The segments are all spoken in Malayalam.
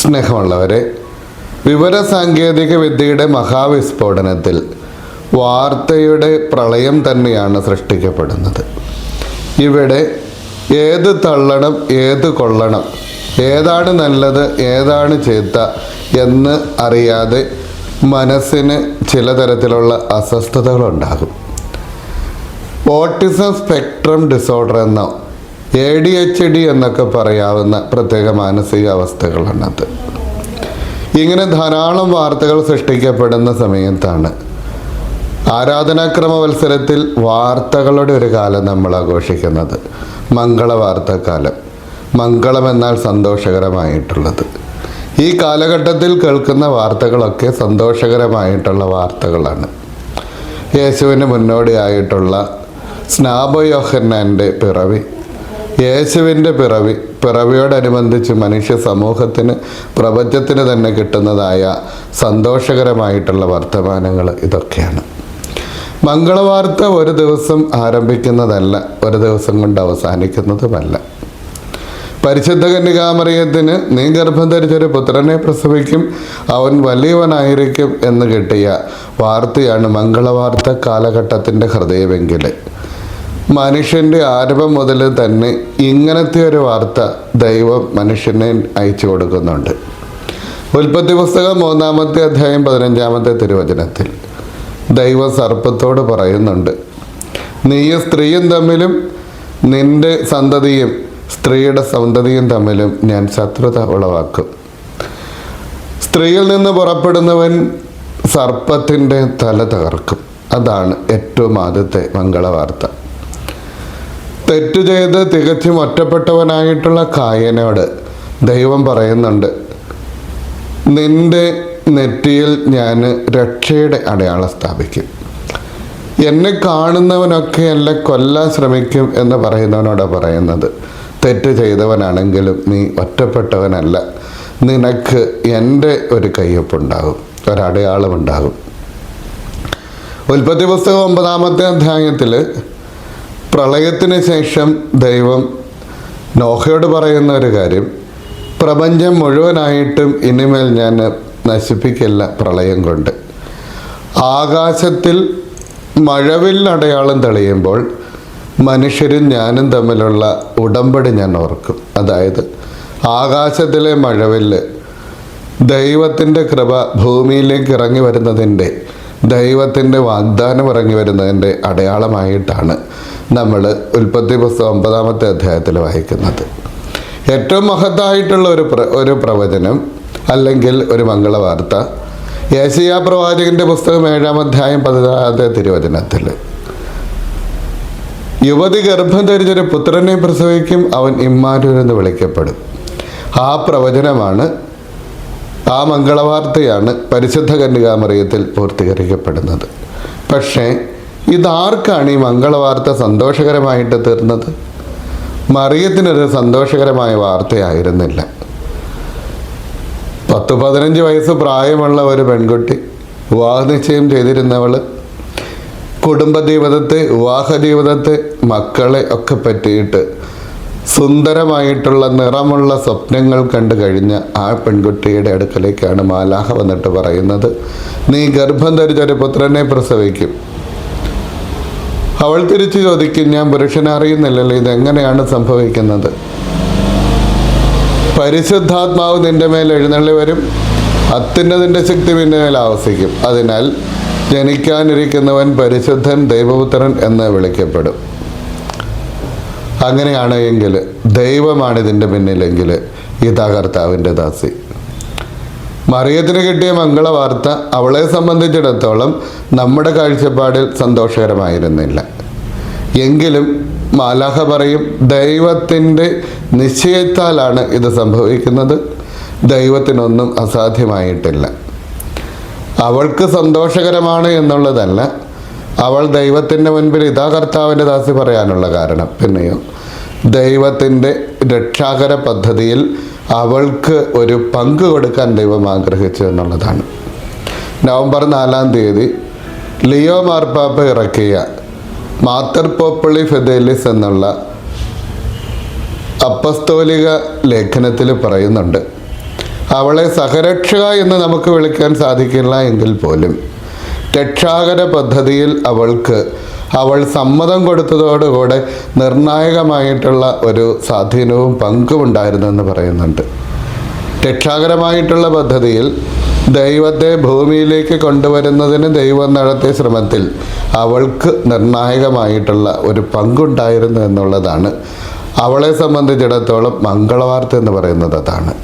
സ്നേഹമുള്ളവരെ വിവരസാങ്കേതിക വിദ്യയുടെ മഹാവിസ്ഫോടനത്തിൽ വാർത്തയുടെ പ്രളയം തന്നെയാണ് സൃഷ്ടിക്കപ്പെടുന്നത്. ഇവിടെ ഏത് തള്ളണം ഏത് കൊള്ളണം ഏതാണ് നല്ലത് ഏതാണ് ചീത്ത എന്ന് അറിയാതെ മനസ്സിന് ചില തരത്തിലുള്ള അസ്വസ്ഥതകൾ അസ്വസ്ഥതകളുണ്ടാകും. ഓട്ടിസം സ്പെക്ട്രം ഡിസോർഡർ എന്നോ എ ഡി എച്ച് ഡി എന്നൊക്കെ പറയാവുന്ന പ്രത്യേക മാനസികാവസ്ഥകളാണത് ഇങ്ങനെ ധാരാളം വാർത്തകൾ സൃഷ്ടിക്കപ്പെടുന്ന സമയത്താണ് ആരാധനാക്രമ മത്സരത്തിൽ വാർത്തകളുടെ ഒരു കാലം നമ്മൾ ആഘോഷിക്കുന്നത്. മംഗള വാർത്തക്കാലം മംഗളം എന്നാൽ സന്തോഷകരമായിട്ടുള്ളത്. ഈ കാലഘട്ടത്തിൽ കേൾക്കുന്ന വാർത്തകളൊക്കെ സന്തോഷകരമായിട്ടുള്ള വാർത്തകളാണ്. യേശുവിന് മുന്നോടിയായിട്ടുള്ള സ്നാപയോഹന്നാന്റെ പിറവി യേശുവിന്റെ പിറവി പിറവിയോടനുബന്ധിച്ച് മനുഷ്യ സമൂഹത്തിന് പ്രപഞ്ചത്തിന് തന്നെ കിട്ടുന്നതായ സന്തോഷകരമായിട്ടുള്ള വർത്തമാനങ്ങൾ ഇതൊക്കെയാണ്. മംഗളവാർത്ത ഒരു ദിവസം ആരംഭിക്കുന്നതല്ല ഒരു ദിവസം കൊണ്ട് അവസാനിക്കുന്നതുമല്ല. പരിശുദ്ധ കന്യകാമറിയത്തിന് നീ ഗർഭം ധരിച്ചൊരു പുത്രനെ പ്രസവിക്കും അവൻ വലിയവനായിരിക്കും എന്ന് കിട്ടിയ വാർത്തയാണ് മംഗളവാർത്ത കാലഘട്ടത്തിന്റെ ഹൃദയമെങ്കിൽ. മനുഷ്യന്റെ ആരംഭം മുതൽ തന്നെ ഇങ്ങനത്തെ ഒരു വാർത്ത ദൈവം മനുഷ്യനെ അയച്ചു കൊടുക്കുന്നുണ്ട്. ഉൽപ്പത്തി പുസ്തകം മൂന്നാമത്തെ അധ്യായം പതിനഞ്ചാമത്തെ തിരുവചനത്തിൽ. ദൈവ സർപ്പത്തോട് പറയുന്നുണ്ട്. നീയും സ്ത്രീയും തമ്മിലും നിന്റെ സന്തതിയും സ്ത്രീയുടെ സന്തതിയും തമ്മിലും ഞാൻ ശത്രുത ഉളവാക്കും. സ്ത്രീയിൽ നിന്ന് പുറപ്പെടുന്നവൻ സർപ്പത്തിന്റെ തല തകർക്കും. അതാണ് ഏറ്റവും ആദ്യത്തെ മംഗളവാർത്ത. തെറ്റു ചെയ്ത് തികച്ചും ഒറ്റപ്പെട്ടവനായിട്ടുള്ള കായനോട് ദൈവം പറയുന്നുണ്ട് നിന്റെ നെറ്റിയിൽ ഞാൻ രക്ഷയുടെ അടയാളം സ്ഥാപിക്കും. എന്നെ കാണുന്നവനൊക്കെ എന്നെ കൊല്ലാൻ ശ്രമിക്കും എന്ന് പറയുന്നവനോട് പറയുന്നത്. തെറ്റ് ചെയ്തവനാണെങ്കിലും നീ ഒറ്റപ്പെട്ടവനല്ല. നിനക്ക് എന്റെ ഒരു കയ്യൊപ്പുണ്ടാകും ഒരടയാളമുണ്ടാകും. ഉൽപ്പത്തി പുസ്തകം ഒമ്പതാമത്തെ അധ്യായത്തിൽ പ്രളയത്തിന് ശേഷം ദൈവം നോഹയോട് പറയുന്ന ഒരു കാര്യം പ്രപഞ്ചം മുഴുവനായിട്ടും ഇനിമേൽ ഞാൻ നശിപ്പിക്കില്ല പ്രളയം കൊണ്ട്. ആകാശത്തിൽ മഴവിൽ അടയാളം തെളിയുമ്പോൾ മനുഷ്യരും ഞാനും തമ്മിലുള്ള ഉടമ്പടി ഞാൻ ഓർക്കും. അതായത് ആകാശത്തിലെ മഴവില്ല് ദൈവത്തിന്റെ കൃപ ഭൂമിയിലേക്ക് ഇറങ്ങി വരുന്നതിന്റെ ദൈവത്തിന്റെ വാഗ്ദാനം ഇറങ്ങി വരുന്നതിന്റെ അടയാളമായിട്ടാണ് നമ്മൾ ഉൽപ്പത്തി പുസ്തകം ഒമ്പതാമത്തെ അധ്യായത്തിൽ വായിക്കുന്നത്. ഏറ്റവും മഹത്തായിട്ടുള്ള ഒരു പ്ര ഒരു പ്രവചനം അല്ലെങ്കിൽ ഒരു മംഗളവാർത്ത. യേശയ്യ പ്രവാചകന്റെ പുസ്തകം ഏഴാം അധ്യായം പതിനാറാമത്തെ തിരുവചനത്തിൽ. യുവതി ഗർഭം ധരിച്ചൊരു പുത്രനെ പ്രസവിക്കും അവൻ ഇമ്മാനൂർ എന്ന് വിളിക്കപ്പെടും. ആ പ്രവചനമാണ് ആ മംഗളവാർത്തയാണ് പരിശുദ്ധ കന്യകാമറിയത്തിൽ പൂർത്തീകരിക്കപ്പെടുന്നത്. പക്ഷേ ഇതാർക്കാണ് ഈ മംഗളവാർത്ത സന്തോഷകരമായിട്ട് തീർന്നത്? മറിയത്തിനൊരു സന്തോഷകരമായ വാർത്തയായിരുന്നില്ല. പത്ത് പതിനഞ്ച് വയസ്സ് പ്രായമുള്ള ഒരു പെൺകുട്ടി വിവാഹ നിശ്ചയം ചെയ്തിരുന്നവൾ കുടുംബ ജീവിതത്തെ വിവാഹ ജീവിതത്തെ മക്കളെ ഒക്കെ പറ്റിയിട്ട് സുന്ദരമായിട്ടുള്ള നിറമുള്ള സ്വപ്നങ്ങൾ കണ്ടു കഴിഞ്ഞ ആ പെൺകുട്ടിയുടെ അടുക്കലേക്കാണ് മാലാഹ വന്നിട്ട് പറയുന്നത്. നീ ഗർഭം ധരിച്ചൊരു പുത്രനെ പ്രസവിക്കും. അവൾ തിരിച്ചു ചോദിക്കും ഞാൻ പുരുഷനെ അറിയുന്നില്ലല്ലോ ഇതെങ്ങനെയാണ് സംഭവിക്കുന്നത്? പരിശുദ്ധാത്മാവ് നിന്റെ മേൽ എഴുന്നള്ളി വരും. അത്യുന്നതിന്റെ ശക്തി നിന്റെ മേൽ ആവസിക്കും. അതിനാൽ ജനിക്കാനിരിക്കുന്നവൻ പരിശുദ്ധൻ ദൈവപുത്രൻ എന്ന് വിളിക്കപ്പെടും. അങ്ങനെയാണ് എങ്കിൽ ദൈവമാണ് ഇതിന്റെ പിന്നിലെങ്കിൽ ഈ കർത്താവിന്റെ ദാസി. മറിയത്തിന് കിട്ടിയ മംഗളവാർത്ത അവളെ സംബന്ധിച്ചിടത്തോളം നമ്മുടെ കാഴ്ചപ്പാടിൽ സന്തോഷകരമായിരുന്നില്ല. എങ്കിലും മാലാഹ പറയും ദൈവത്തിന്റെ നിശ്ചയത്താലാണ് ഇത് സംഭവിക്കുന്നത്. ദൈവത്തിനൊന്നും അസാധ്യമായിട്ടില്ല. അവൾക്ക് സന്തോഷകരമാണ് എന്നുള്ളതല്ല അവൾ ദൈവത്തിന്റെ മുൻപിൽ ഇതാ കർത്താവിന്റെ ദാസി പറയാനുള്ള കാരണം. പിന്നെയോ ദൈവത്തിന്റെ രക്ഷാകര പദ്ധതിയിൽ അവൾക്ക് ഒരു പങ്ക് കൊടുക്കാൻ ദൈവം ആഗ്രഹിച്ചു എന്നുള്ളതാണ്. നവംബർ നാലാം തീയതി ലിയോ മാർപ്പാപ്പ ഇറക്കിയ മാത്തർ പോപ്പിളി ഫെദേലിസ് എന്നുള്ള അപ്പസ്തോലിക ലേഖനത്തിൽ പറയുന്നുണ്ട്. അവളെ സഹരക്ഷക എന്ന് നമുക്ക് വിളിക്കാൻ സാധിക്കില്ല എങ്കിൽ പോലും. രക്ഷാകര പദ്ധതിയിൽ അവൾക്ക് അവൾ സമ്മതം കൊടുത്തതോടുകൂടെ നിർണായകമായിട്ടുള്ള ഒരു സ്വാധീനവും പങ്കും ഉണ്ടായിരുന്നെന്ന് പറയുന്നുണ്ട്. രക്ഷാകരമായിട്ടുള്ള പദ്ധതിയിൽ ദൈവത്തെ ഭൂമിയിലേക്ക് കൊണ്ടുവരുന്നതിന് ദൈവം നടത്തിയ ശ്രമത്തിൽ അവൾക്ക് നിർണായകമായിട്ടുള്ള ഒരു പങ്കുണ്ടായിരുന്നു എന്നുള്ളതാണ്. അവളെ സംബന്ധിച്ചിടത്തോളം മംഗളവാർത്ത എന്ന് പറയുന്നത് അതാണ്.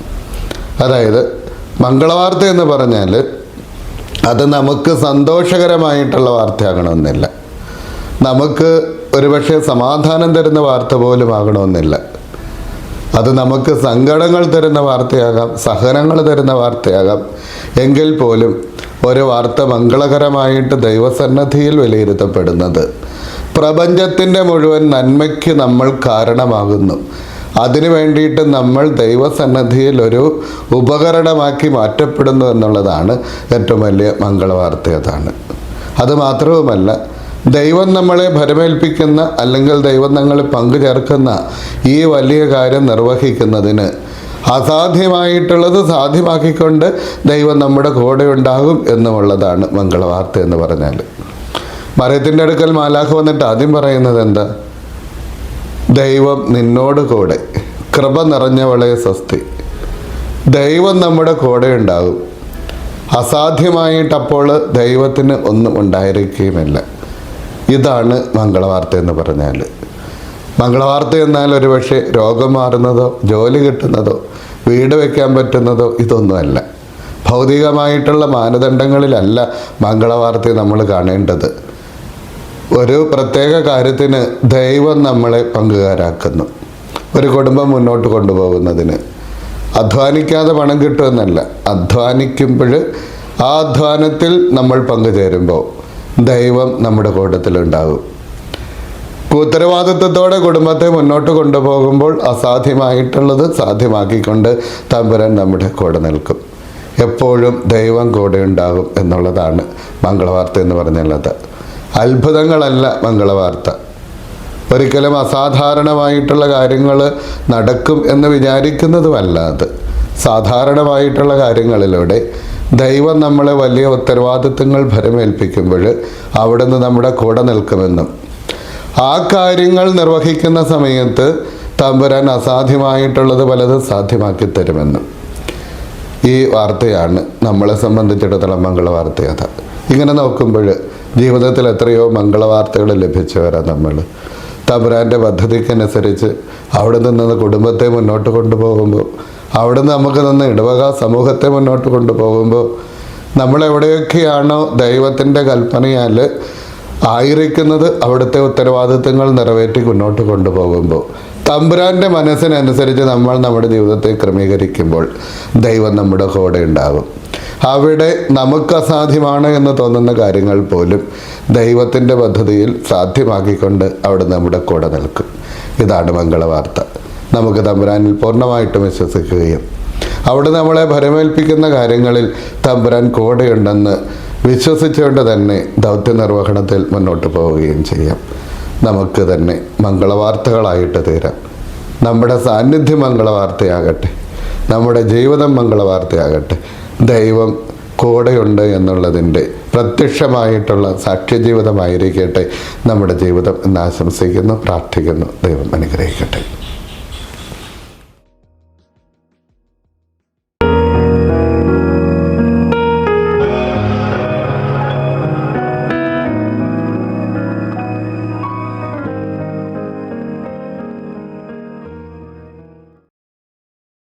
അതായത് മംഗളവാർത്ത എന്ന് പറഞ്ഞാൽ അത് നമുക്ക് സന്തോഷകരമായിട്ടുള്ള വാർത്തയാകണമെന്നില്ല. നമുക്ക് ഒരുപക്ഷെ സമാധാനം തരുന്ന വാർത്ത പോലും ആകണമെന്നില്ല. അത് നമുക്ക് സങ്കടങ്ങൾ തരുന്ന വാർത്തയാകാം സഹനങ്ങൾ തരുന്ന വാർത്തയാകാം. എങ്കിൽ പോലും ഒരു വാർത്ത മംഗളകരമായിട്ട് ദൈവസന്നദ്ധിയിൽ വിലയിരുത്തപ്പെടുന്നത്. പ്രപഞ്ചത്തിന്റെ മുഴുവൻ നന്മയ്ക്ക് നമ്മൾ കാരണമാകുന്നു. അതിനു വേണ്ടിയിട്ട് നമ്മൾ ദൈവസന്നദ്ധിയിൽ ഒരു ഉപകരണമാക്കി മാറ്റപ്പെടുന്നു എന്നുള്ളതാണ് ഏറ്റവും വലിയ മംഗളവാർത്ത അതാണ്. അത് മാത്രവുമല്ല ദൈവം നമ്മളെ ഭരമേൽപ്പിക്കുന്ന അല്ലെങ്കിൽ ദൈവം നമ്മളെ പങ്കുചേർക്കുന്ന ഈ വലിയ കാര്യം നിർവഹിക്കുന്നതിന് അസാധ്യമായിട്ടുള്ളത് സാധ്യമാക്കിക്കൊണ്ട് ദൈവം നമ്മുടെ കൂടെ ഉണ്ടാകും എന്നുള്ളതാണ് മംഗളവാർത്ത എന്ന് പറഞ്ഞാൽ മരത്തിന്റെ അടുക്കൽ മാലാഖ വന്നിട്ട് ആദ്യം പറയുന്നത് എന്താ? ദൈവം നിന്നോട് കൂടെ കൃപ നിറഞ്ഞവളെ സ്വസ്തി. ദൈവം നമ്മുടെ കൂടെ ഉണ്ടാകും. അസാധ്യമായിട്ടപ്പോൾ ദൈവത്തിന് ഒന്നും ഉണ്ടായിരിക്കുകയുമില്ല. ഇതാണ് മംഗളവാർത്ത എന്ന് പറഞ്ഞാൽ മംഗളവാർത്ത എന്നാൽ ഒരുപക്ഷെ രോഗം മാറുന്നതോ ജോലി കിട്ടുന്നതോ വീട് വയ്ക്കാൻ പറ്റുന്നതോ ഇതൊന്നുമല്ല. ഭൗതികമായിട്ടുള്ള മാനദണ്ഡങ്ങളിലല്ല മംഗളവാർത്തയെ നമ്മൾ കാണേണ്ടത്. ഒരു പ്രത്യേക കാര്യത്തിന് ദൈവം നമ്മളെ പങ്കുകാരാക്കുന്നു. ഒരു കുടുംബം മുന്നോട്ട് കൊണ്ടുപോകുന്നതിന്. അധ്വാനിക്കാതെ പണം കിട്ടുമെന്നല്ല. അധ്വാനിക്കുമ്പോൾ ആ അധ്വാനത്തിൽ നമ്മൾ പങ്കുചേരുമ്പോൾ ദൈവം നമ്മുടെ കൂട്ടത്തിലുണ്ടാകും. ഉത്തരവാദിത്വത്തോടെ കുടുംബത്തെ മുന്നോട്ട് കൊണ്ടുപോകുമ്പോൾ അസാധ്യമായിട്ടുള്ളത് സാധ്യമാക്കിക്കൊണ്ട് തമ്പുരാൻ നമ്മുടെ കൂടെ നിൽക്കും. എപ്പോഴും ദൈവം കൂടെ ഉണ്ടാകും എന്നുള്ളതാണ് മംഗളവാർത്ത എന്ന് പറഞ്ഞുള്ളത്. അത്ഭുതങ്ങളല്ല മംഗളവാർത്ത. ഒരിക്കലും അസാധാരണമായിട്ടുള്ള കാര്യങ്ങൾ നടക്കും എന്ന് വിചാരിക്കുന്നതുമല്ല അത്. സാധാരണമായിട്ടുള്ള കാര്യങ്ങളിലൂടെ ദൈവം നമ്മളെ വലിയ ഉത്തരവാദിത്വങ്ങൾ ഭരമേൽപ്പിക്കുമ്പോൾ അവിടുന്ന് നമ്മുടെ കൂടെ നിൽക്കുമെന്നും ആ കാര്യങ്ങൾ നിർവഹിക്കുന്ന സമയത്ത് തമ്പുരാൻ അസാധ്യമായിട്ടുള്ളത് പലതും സാധ്യമാക്കി തരുമെന്നും. ഈ വാർത്തയാണ് നമ്മളെ സംബന്ധിച്ചിടത്തോളം മംഗളവാർത്തയത. ഇങ്ങനെ നോക്കുമ്പോൾ ജീവിതത്തിൽ എത്രയോ മംഗളവാർത്തകൾ ലഭിച്ചവരാണ് നമ്മൾ. തമ്പുരാന്റെ പദ്ധതിക്കനുസരിച്ച് അവിടെ നിന്ന് കുടുംബത്തെ മുന്നോട്ട് കൊണ്ടുപോകുമ്പോൾ അവിടെ നിന്ന് നമുക്ക് നിന്ന് ഇടവക സമൂഹത്തെ മുന്നോട്ട് കൊണ്ടുപോകുമ്പോൾ നമ്മളെവിടെയൊക്കെയാണോ ദൈവത്തിന്റെ കൽപ്പനയാൽ ആയിരിക്കുന്നത് അവിടുത്തെ ഉത്തരവാദിത്തങ്ങൾ നിറവേറ്റി മുന്നോട്ട് കൊണ്ടുപോകുമ്പോൾ തമ്പുരാന്റെ മനസ്സിനനുസരിച്ച് നമ്മൾ നമ്മുടെ ജീവിതത്തെ ക്രമീകരിക്കുമ്പോൾ ദൈവം നമ്മുടെ കൂടെ ഉണ്ടാകും. അവിടെ നമുക്ക് അസാധ്യമാണ് എന്ന് തോന്നുന്ന കാര്യങ്ങൾ പോലും ദൈവത്തിന്റെ പദ്ധതിയിൽ സാധ്യമാക്കിക്കൊണ്ട് അവിടെ നമ്മുടെ കൂടെ നിൽക്കും. ഇതാണ് മംഗളവാർത്ത. നമുക്ക് തമ്പുരാനിൽ പൂർണമായിട്ടും വിശ്വസിക്കുകയും അവിടെ നമ്മളെ ഭരമേൽപ്പിക്കുന്ന കാര്യങ്ങളിൽ തമ്പുരാൻ കൂടെയുണ്ടെന്ന് വിശ്വസിച്ചുകൊണ്ട് തന്നെ ദൗത്യ നിർവഹണത്തിൽ മുന്നോട്ട് പോവുകയും ചെയ്യാം. നമുക്ക് തന്നെ മംഗളവാർത്തകളായിട്ട് തീരാം. നമ്മുടെ സാന്നിധ്യം മംഗളവാർത്തയാകട്ടെ. നമ്മുടെ ജീവിതം മംഗളവാർത്തയാകട്ടെ. ദൈവം കൂടെയുണ്ട് എന്നുള്ളതിന്റെ പ്രത്യക്ഷമായിട്ടുള്ള സാക്ഷ്യ ജീവിതമായിരിക്കട്ടെ നമ്മുടെ ജീവിതം എന്ന് ആശംസിക്കുന്നു പ്രാർത്ഥിക്കുന്നു. ദൈവം അനുഗ്രഹിക്കട്ടെ.